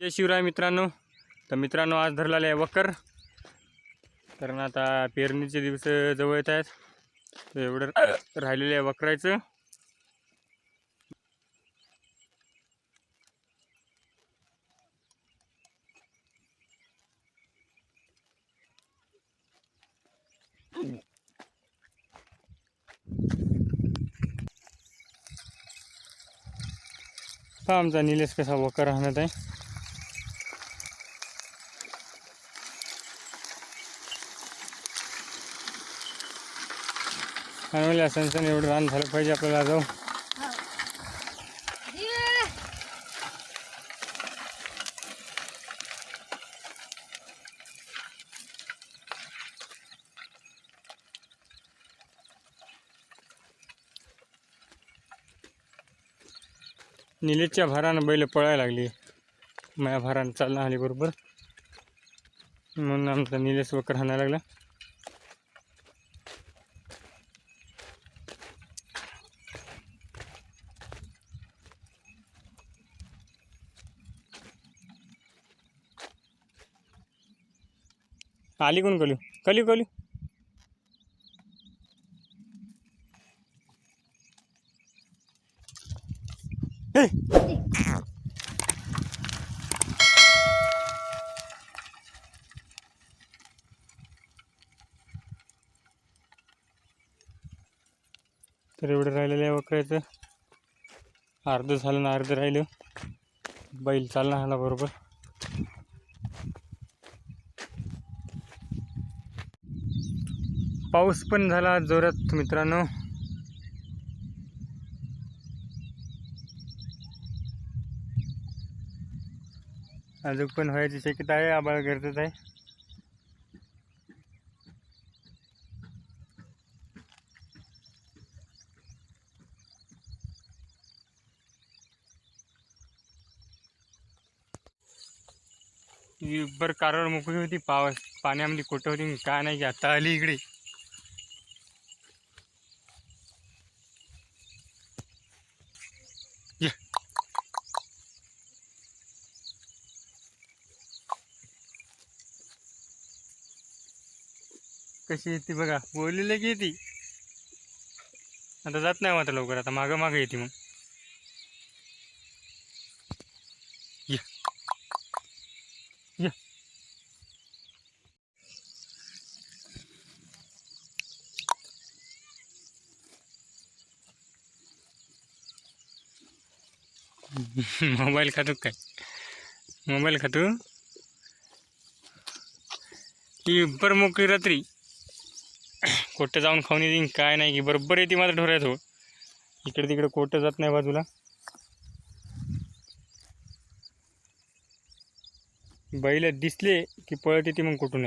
जय शिवराय मित्रांनो. तर मित्रांनो आज धरलेला आहे वकर कारण आता पेरणीचे दिवस जवळ येत आहेत. तर एवढं राहिलेलं आहे वकरायचं. आमचा निलेश कसा वकर राहण्यात आहे. आणि मला सण एवढं रान झालं पाहिजे आपल्याला जाऊ हो. निलेशच्या भारानं बैल पळायला लागली. माझ्या भारानं चालणं आली बरोबर. म्हणून आमचा निलेश वकर हाणायला लागला. आली कोण कलू? कली कलू. हे! तर एवढं राहिलेलं आहे वकरायचं अर्ध झालं ना अर्ध राहिलं. बैल चालना आला बरोबर. पाऊस पण झाला जोरात मित्रांनो. अजून पण व्हायची शक्यता आहे आबाळ गरजेचं आहे. बरं बर कारवाड मोकळी होती पावस पाण्यामध्ये कुठं होती काय नाही की आता आली इकडे. कशी येते बघा बोललेली की येते आता जात नाही आता लवकर आता मागं मागं येते मग. या. मोबाईल खातो काय? मोबाईल खातो? ती पर मोकळी रात्री. कोटं जाऊन खाऊन येते काय नाही की. बरोबर येते माझं ढोऱ्यात हो. इकडे तिकडे कोटं जात नाही बाजूला. बैल दिसले की पळत येते मग कुठून